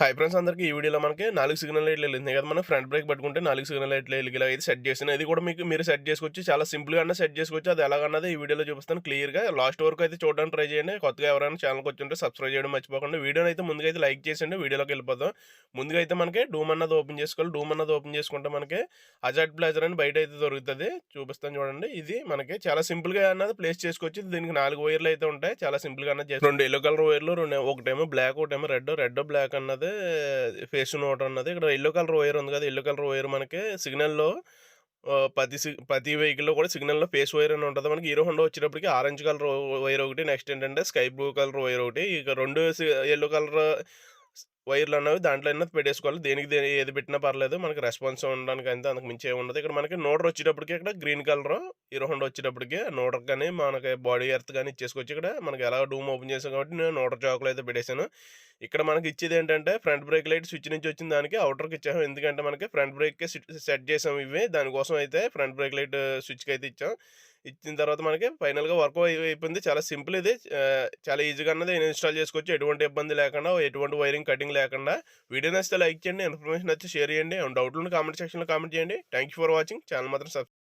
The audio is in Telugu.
హై ఫ్రెండ్స్ అందరికీ ఈ వీడియోలో మనకి నాలుగు సిగ్నల్ లైట్లు వెళ్ళింది కదా. మనం ఫ్రంట్ బ్రేక్ పట్టుకుంటే నాలుగు సిగ్నల్ లైట్లు వెలిగేలా అయితే సెట్ చేసిన ఇది కూడా మీకు మీరు సెట్ చేసుకోవచ్చు. చాలా సింపుల్గా అన్న సెట్ చేసుకోవచ్చు. అది ఎలాగన్నది ఈ వీడియోలో చూపిస్తాను క్లియర్గా లాస్ట్ వరకు అయితే చూడడానికి ట్రై చేయండి. కొత్తగా ఎవరైనా ఛానల్కి వచ్చి ఉంటే సబ్స్క్రైబ్ చేయడం మర్చిపోకుండా. వీడియోని అయితే ముందుగా అయితే లైక్ చేసండి వీడియోలోకి వెళ్ళిపోతాం ముందుగా అయితే మనకి డూమ్ అన్నది ఓపెన్ చేసుకోవాలి. డూమ్ అన్నది ఓపెన్ చేసుకుంటే మనకి అజాట్ ప్లేజర్ అని బయట అయితే దొరుకుతుంది. చూపిస్తాను చూడండి. ఇది మనకి చాలా సింపుల్గా అన్నది ప్లేస్ చేసుకోవచ్చు. దీనికి నాలుగు వైర్లు అయితే ఉంటాయి. చాలా సింపుల్గా అన్నది రెండు ఎల్లో కలర్ వైర్లు రెండు ఒకటేమో బ్లాక్ ఒకటేమో రెడ్ రెడ్ బ్లాక్ అన్నది ఫేస్ నోట్ అన్నది. ఇక్కడ ఎల్లో కలర్ వైర్ ఉంది కదా ఎల్లో కలర్ వైర్ మనకి సిగ్నల్లో పది ప్రతి ప్రతి వెహికల్లో కూడా సిగ్నల్లో ఫేస్ వైర్ అని ఉంటుంది. మనకి హీరో హోండా వచ్చేటప్పటికి ఆరెంజ్ కలర్ వైర్ ఒకటి నెక్స్ట్ ఏంటంటే స్కై బ్లూ కలర్ వైర్ ఒకటి. ఇక రెండు ఎల్లో కలర్ వైర్లు అన్నవి దాంట్లో అయినా పెట్టేసుకోవాలి. దేనికి దే ఏది పెట్టినా పర్లేదు. మనకి రెస్పాన్స్ ఉండడానికి అంతే అంతకు మించి ఏమి ఉండదు. ఇక్కడ మనకి నోటర్ వచ్చేటప్పటికి ఇక్కడ గ్రీన్ కలర్ హీరో హోండా వచ్చేటప్పటికి నోటర్ కానీ మనకి బాడీ ఎర్త్ కానీ ఇచ్చేసుకొచ్చి ఇక్కడ మనకి ఎలా డూమ్ ఓపెన్ చేసాం కాబట్టి నేను నోటర్ చాకులు అయితే పెట్టేశాను. ఇక్కడ మనకి ఇచ్చేది ఏంటంటే ఫ్రంట్ బ్రేక్ లైట్ స్విచ్ నుంచి వచ్చిన దానికి అవుటర్కి ఇచ్చాము ఎందుకంటే మనకి ఫ్రంట్ బ్రేక్కి సెట్ చేసాం ఇవి. దానికోసం అయితే ఫ్రంట్ బ్రేక్ లైట్ స్విచ్కి అయితే ఇచ్చాం. ఇచ్చిన తర్వాత మనకి ఫైనల్గా వర్క్ అయిపోయింది. చాలా సింపుల్ ఇది. చాలా ఈజీగా అన్నది. ఇన్స్టాల్ చేసుకోవచ్చు. ఎటువంటి ఇబ్బంది లేకుండా ఎటువంటి వైరింగ్ కటింగ్ లేకుండా. వీడియో నచ్చితే లైక్ చేయండి. ఇన్ఫర్మేషన్ నచ్చితే షేర్ చేయండి. డౌట్లు కామెంట్ సెక్షన్లో కామెంట్ చేయండి. Thank you for watching. Channel మాత్రం సబ్స్క్రైబ్